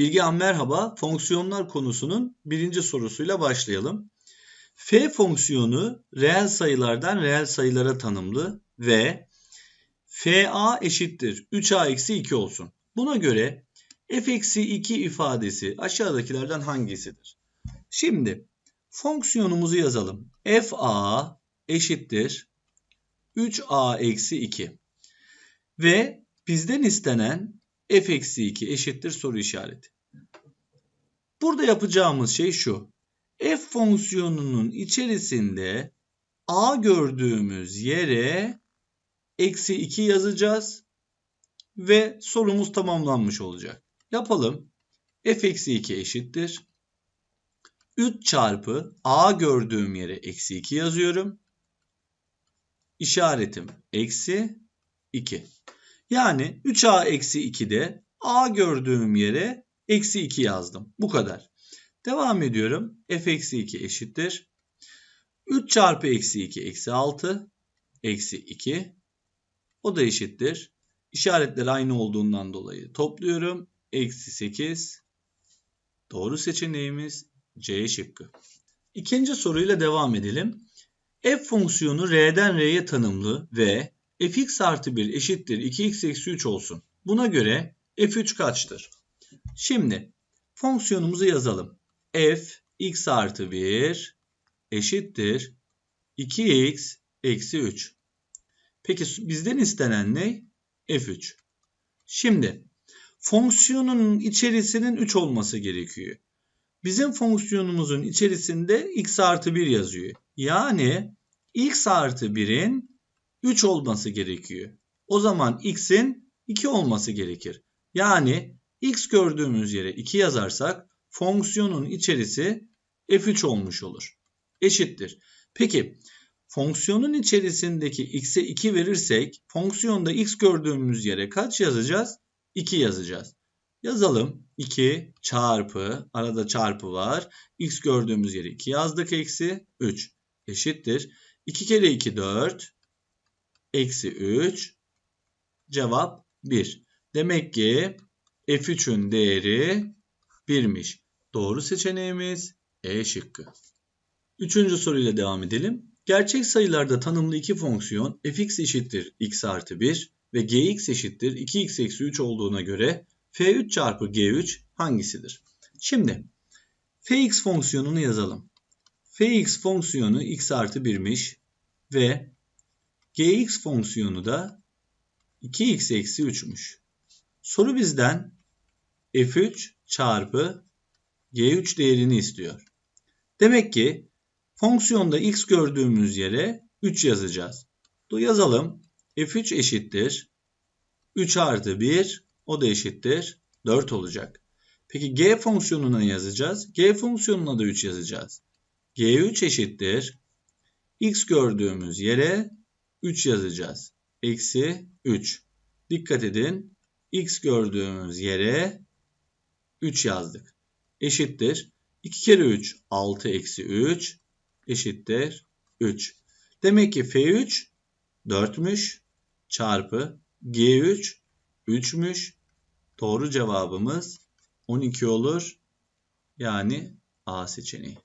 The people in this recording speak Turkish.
Bilgehan merhaba. Fonksiyonlar konusunun birinci sorusuyla başlayalım. F fonksiyonu reel sayılardan reel sayılara tanımlı ve FA eşittir 3A eksi 2 olsun. Buna göre f eksi 2 ifadesi aşağıdakilerden hangisidir? Şimdi fonksiyonumuzu yazalım. FA eşittir 3A eksi 2 ve bizden istenen f eksi 2 eşittir soru işareti. Burada yapacağımız şey şu. f fonksiyonunun içerisinde a gördüğümüz yere eksi 2 yazacağız ve sorumuz tamamlanmış olacak. Yapalım. f eksi 2 eşittir. 3 çarpı a gördüğüm yere eksi 2 yazıyorum. İşaretim eksi 2. Yani 3a eksi 2'de a gördüğüm yere eksi 2 yazdım. Bu kadar. Devam ediyorum. f eksi 2 eşittir. 3 çarpı eksi 2 eksi 6 eksi 2 o da eşittir. İşaretler aynı olduğundan dolayı topluyorum. Eksi 8 doğru seçeneğimiz C şıkkı. İkinci soruyla devam edelim. f fonksiyonu r'den r'ye tanımlı ve fx artı 1 eşittir 2x eksi 3 olsun. Buna göre f3 kaçtır? Şimdi fonksiyonumuzu yazalım. f x artı 1 eşittir 2x eksi 3. Peki bizden istenen ne? f3. Şimdi fonksiyonun içerisinin 3 olması gerekiyor. Bizim fonksiyonumuzun içerisinde x artı 1 yazıyor. Yani x artı 1'in 3 olması gerekiyor. O zaman x'in 2 olması gerekir. Yani x gördüğümüz yere 2 yazarsak fonksiyonun içerisi f3 olmuş olur. Eşittir. Peki fonksiyonun içerisindeki x'e 2 verirsek fonksiyonda x gördüğümüz yere kaç yazacağız? 2 yazacağız. Yazalım. 2 çarpı arada çarpı var. x gördüğümüz yere 2 yazdık eksi 3 eşittir. 2 kere 2 4 eksi 3 cevap 1. Demek ki f3'ün değeri 1'miş. Doğru seçeneğimiz E şıkkı. Üçüncü soruyla devam edelim. Gerçek sayılarda tanımlı iki fonksiyon fx eşittir x artı 1 ve gx eşittir 2x eksi 3 olduğuna göre f3 çarpı g3 hangisidir? Şimdi fx fonksiyonunu yazalım. fx fonksiyonu x artı 1'miş ve gx fonksiyonu da 2x eksi 3'müş. Soru bizden f3 çarpı g3 değerini istiyor. Demek ki fonksiyonda x gördüğümüz yere 3 yazacağız. Do yazalım. f3 eşittir. 3 artı 1 o da eşittir. 4 olacak. Peki g fonksiyonuna yazacağız? g fonksiyonuna da 3 yazacağız. g3 eşittir. x gördüğümüz yere 3 yazacağız. Eksi 3. Dikkat edin. X gördüğümüz yere 3 yazdık. Eşittir. 2 kere 3 6 eksi 3 eşittir 3. Demek ki F3 4'müş çarpı G3 3'müş. Doğru cevabımız 12 olur. Yani A seçeneği.